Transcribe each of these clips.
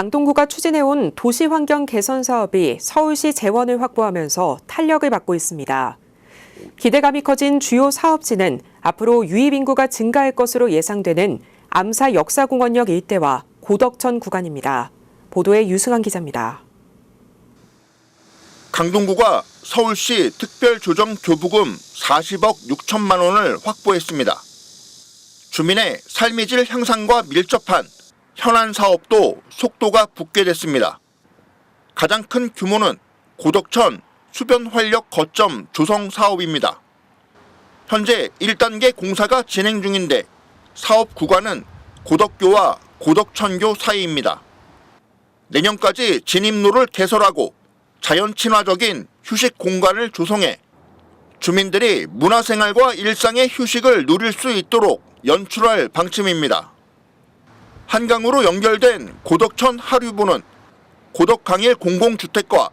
강동구가 추진해온 도시 환경 개선 사업이 서울시 재원을 확보하면서 탄력을 받고 있습니다. 기대감이 커진 주요 사업지는 앞으로 유입 인구가 증가할 것으로 예상되는 암사 역사공원역 일대와 고덕천 구간입니다. 보도에 유승환 기자입니다. 강동구가 서울시 특별조정 교부금 40억 6천만 원을 확보했습니다. 주민의 삶의 질 향상과 밀접한 현안 사업도 속도가 붙게 됐습니다. 가장 큰 규모는 고덕천 수변 활력 거점 조성 사업입니다. 현재 1단계 공사가 진행 중인데 사업 구간은 고덕교와 고덕천교 사이입니다. 내년까지 진입로를 개설하고 자연 친화적인 휴식 공간을 조성해 주민들이 문화생활과 일상의 휴식을 누릴 수 있도록 연출할 방침입니다. 한강으로 연결된 고덕천 하류부는 고덕강일 공공주택과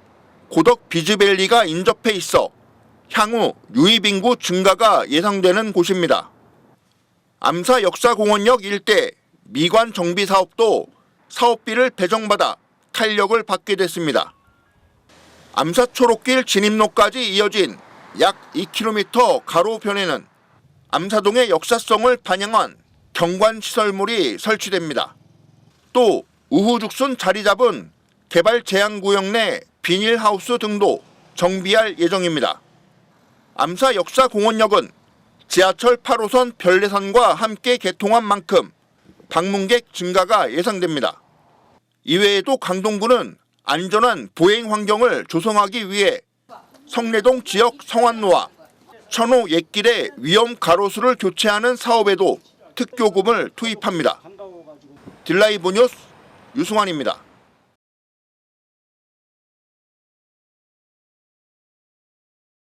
고덕 비즈밸리가 인접해 있어 향후 유입인구 증가가 예상되는 곳입니다. 암사 역사공원역 일대 미관 정비 사업도 사업비를 배정받아 탄력을 받게 됐습니다. 암사 초록길 진입로까지 이어진 약 2km 가로변에는 암사동의 역사성을 반영한 경관 시설물이 설치됩니다. 또 우후죽순 자리 잡은 개발 제한 구역 내 비닐하우스 등도 정비할 예정입니다. 암사 역사공원역은 지하철 8호선 별내선과 함께 개통한 만큼 방문객 증가가 예상됩니다. 이외에도 강동구는 안전한 보행 환경을 조성하기 위해 성내동 지역 성환로와 천호 옛길의 위험 가로수를 교체하는 사업에도 특교금을 투입합니다. 딜라이브 뉴스 유승환입니다.